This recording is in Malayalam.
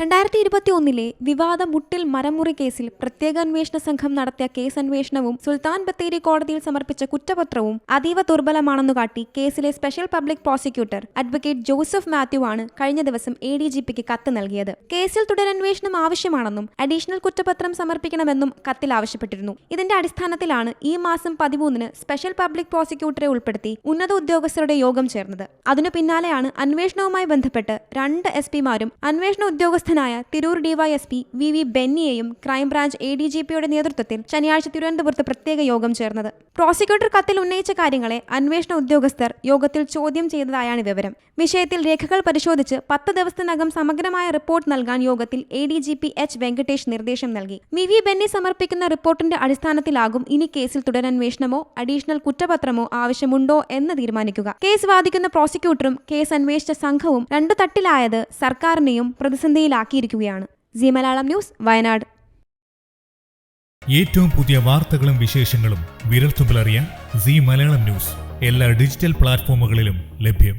രണ്ടായിരത്തി ഇരുപത്തി ഒന്നിലെ വിവാദ മുട്ടിൽ മരമുറി കേസിൽ പ്രത്യേക അന്വേഷണ സംഘം നടത്തിയ കേസ് അന്വേഷണവും സുൽത്താൻ ബത്തേരി കോടതിയിൽ സമർപ്പിച്ച കുറ്റപത്രവും അതീവ ദുർബലമാണെന്നു കാട്ടി കേസിലെ special public prosecutor advocate Joseph Mathew ആണ് കഴിഞ്ഞ ദിവസം എ ഡി ജി പിക്ക് കത്ത് നൽകിയത്. കേസിൽ തുടരന്വേഷണം ആവശ്യമാണെന്നും അഡീഷണൽ കുറ്റപത്രം സമർപ്പിക്കണമെന്നും കത്തിൽ ആവശ്യപ്പെട്ടിരുന്നു. ഇതിന്റെ അടിസ്ഥാനത്തിലാണ് ഈ മാസം പതിമൂന്നിന് സ്പെഷ്യൽ പബ്ലിക് പ്രോസിക്യൂട്ടറെ ഉൾപ്പെടുത്തി ഉന്നത ഉദ്യോഗസ്ഥരുടെ യോഗം ചേർന്നത്. അതിനു പിന്നാലെയാണ് അന്വേഷണവുമായി ബന്ധപ്പെട്ട് രണ്ട് എസ് പിമാരും അന്വേഷണ ഉദ്യോഗസ്ഥനായ Tirur DYSP V V ബെന്നിയെയും crime branch A D G പിയുടെ നേതൃത്വത്തിൽ ശനിയാഴ്ച തിരുവനന്തപുരത്ത് പ്രത്യേക യോഗം ചേർന്നത്. പ്രോസിക്യൂട്ടർ കത്തിൽ ഉന്നയിച്ച കാര്യങ്ങളെ അന്വേഷണ ഉദ്യോഗസ്ഥർ യോഗത്തിൽ ചോദ്യം ചെയ്തതായാണ് വിവരം. വിഷയത്തിൽ രേഖകൾ പരിശോധിച്ച് പത്ത് ദിവസത്തിനകം സമഗ്രമായ റിപ്പോർട്ട് നൽകാൻ യോഗത്തിൽ A D G P H Venkatesh നിർദ്ദേശം നൽകി. വി വി ബെന്നി സമർപ്പിക്കുന്ന റിപ്പോർട്ടിന്റെ അടിസ്ഥാനത്തിലാകും ഇനി കേസിൽ തുടരന്വേഷണമോ അഡീഷണൽ കുറ്റപത്രമോ ആവശ്യമുണ്ടോ എന്ന് തീരുമാനിക്കുക. കേസ് വാദിക്കുന്ന പ്രോസിക്യൂട്ടറും കേസ് അന്വേഷിച്ച സംഘവും രണ്ടു തട്ടിലായത് സർക്കാരിനെയും പ്രതിസന്ധിയിലാക്കിയിരിക്കുകയാണ് സി മലയാളം ന്യൂസ് വയനാട്. ഏറ്റവും പുതിയ വാർത്തകളും വിശേഷങ്ങളും വിരൽത്തുമ്പിലറിയാൻ സി മലയാളം ന്യൂസ് എല്ലാ ഡിജിറ്റൽ പ്ലാറ്റ്ഫോമുകളിലും ലഭ്യം.